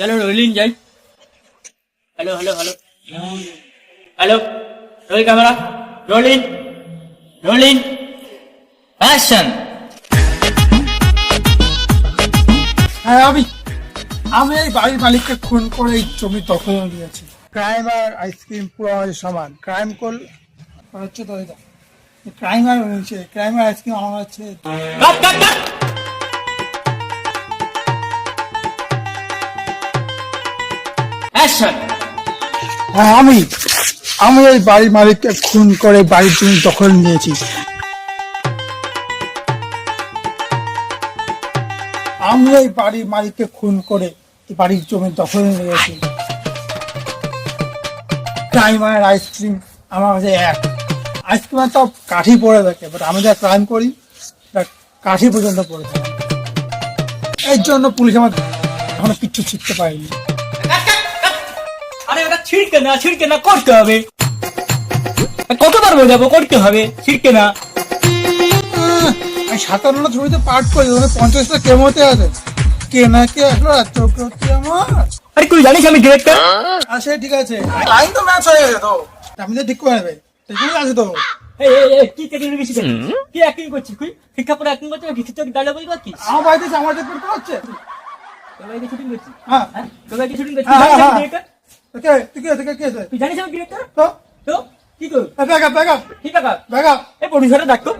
চলো রোলিং যাই। Hello hello hello. Hello roll camera. Rolling rolling action হ্যাঁ আমি আমি এই বাড়ির মালিককে খুন করে এই জমি দখল নিয়েছি ক্রাইম আর আইসক্রিম পুরো আমাদের সমান। ক্রাইম করলে হচ্ছে তো এটা ক্রাইম আর ক্রাইম আর আইসক্রিম আমার হচ্ছে অ্যাকশন হ্যাঁ আমি আমি বাড়ির মালিককে খুন করে বাড়ির জমি দখল নিয়েছি। আমি বাড়ির মালিককে খুন করে বাড়ির জমি দখল নিয়েছি। ক্রাইম আর আইসক্রিম আমার কাছে এক। আইসক্রিম তো কাঠি পড়ে থাকে বাট আমি যা ক্রাইম করি কাঠি পর্যন্ত পড়ে থাকে। এর জন্য পুলিশ আমার এখনও কিচ্ছু শিখতে পারেনি। ছিড়কে না ছিড়কে না করতে হবে। কতবার বোঝাবো করতে হবে ছিড়কে না সাতান্ন ছবিতে পাঠ করি পঞ্চাশটা কেমোতে আছে। কে না কে আসলো এত করতে আমার। আরে তুই জানিস আমি ডিরেক্টর আচ্ছা ঠিক আছে। লাইন তো ম্যাচ হয়ে গেছে তো। আমি তো ঠিক করে নেবে। সেখানে আছে তো। কি কেটে নিবি শিখে কি অ্যাক্টিং করছিস তুই? শিক্ষা পরে অ্যাক্টিং করছিস কিছু তো ডায়লগ বলবি কি আমার বাড়িতে আমার হচ্ছে। তোর বাড়িতে শুটিং করছিস? হ্যাঁ। হ্যাঁ? তোর বাড়িতে শুটিং করছিস? কে তুই কে কে আছে তুই জানিস আমি ডিরেক্টর তো তো? কি কর ব্যাক আপ ব্যাক আপ ঠিক আছে ব্যাক আপ এই প্রডিউসারটা ডাকতো